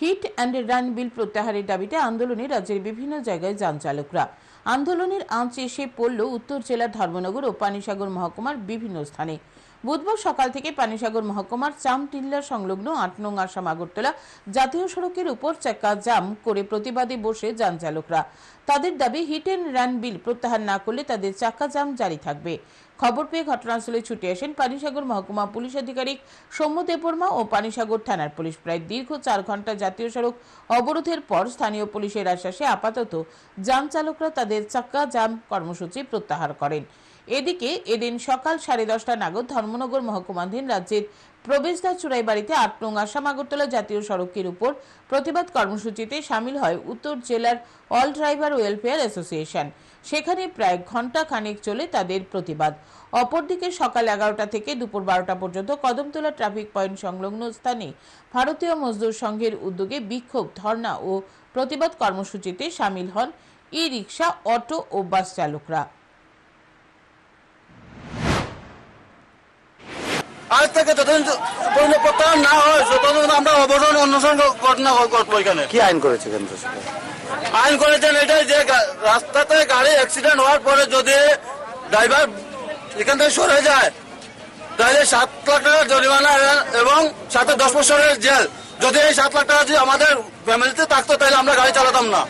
Hit and run বিল প্রত্যাহারের দাবিতে আন্দোলনে রাজ্যের বিভিন্ন জায়গায় যান চালকরা। আন্দোলনের আঁচ এসে পড়ল উত্তর জেলার ধর্মনগর ও পানিসাগর মহকুমার বিভিন্ন স্থানে। বুধবার সকাল থেকে পানিসাগর মহকুমার চামটিল্লা সংলগ্ন আট নং আসাম আগরতলা জাতীয় সড়কের উপর চাকা জাম করে প্রতিবাদে বসে যান চালকরা তাদের দাবি, হিট অ্যান্ড রান বিল প্রত্যাহার না করলে তাদের চাকা জাম জারি থাকবে। খবর পেয়ে ঘটনাস্থলে ছুটে আসেন পানিসাগর মহকুমা পুলিশ আধিকারিক সৌম্য দেববর্মা ও পানিসাগর থানার পুলিশ। প্রায় দীর্ঘ চার ঘণ্টা জাতীয় সড়ক অবরোধের পর স্থানীয় পুলিশের আশ্বাসে আপাতত যান চালকরা তাদের চাক্কা জাম কর্মসূচি প্রত্যাহার করেন। এদিকে এদিন সকাল সাড়ে দশটা নাগাদ ধর্মনগর মহকুমাধীন রাজ্যের প্রবেশদ্বার চুড়াইবাড়িতে আট নং আসাম আগরতলা জাতীয় সড়কের উপর প্রতিবাদ কর্মসূচিতে সামিল হয় উত্তর জেলার অল ড্রাইভার ওয়েলফেয়ার অ্যাসোসিয়েশন। সেখানে প্রায় ঘণ্টা খানেক চলে তাদের প্রতিবাদ। অপরদিকে সকাল এগারোটা থেকে দুপুর বারোটা পর্যন্ত কদমতলা ট্রাফিক পয়েন্ট সংলগ্ন স্থানে ভারতীয় মজদুর সংঘের উদ্যোগে বিক্ষোভ, ধর্ণা ও প্রতিবাদ কর্মসূচিতে সামিল হন ই রিক্সা অটো ও বাস চালকরা। আজ থেকে যতদিন পর্যন্ত প্রত্যাহার না হয় ততদিন আমরা অবরোধ অন্বেষণ ঘটনা করব এখানে। কি আইন করেছে কেন্দ্র সরকার? আইন করেছেন এটাই যে রাস্তাতে গাড়ি অ্যাক্সিডেন্ট হওয়ার পরে যদি ড্রাইভার এখান থেকে সরে যায় তাহলে সাত লাখ টাকা জরিমানা এবং সাথে দশ বছরের জেল যদি এই সাত লাখ টাকা যদি আমাদের ফ্যামিলিতে থাকতো তাহলে আমরা গাড়ি চালাতাম না।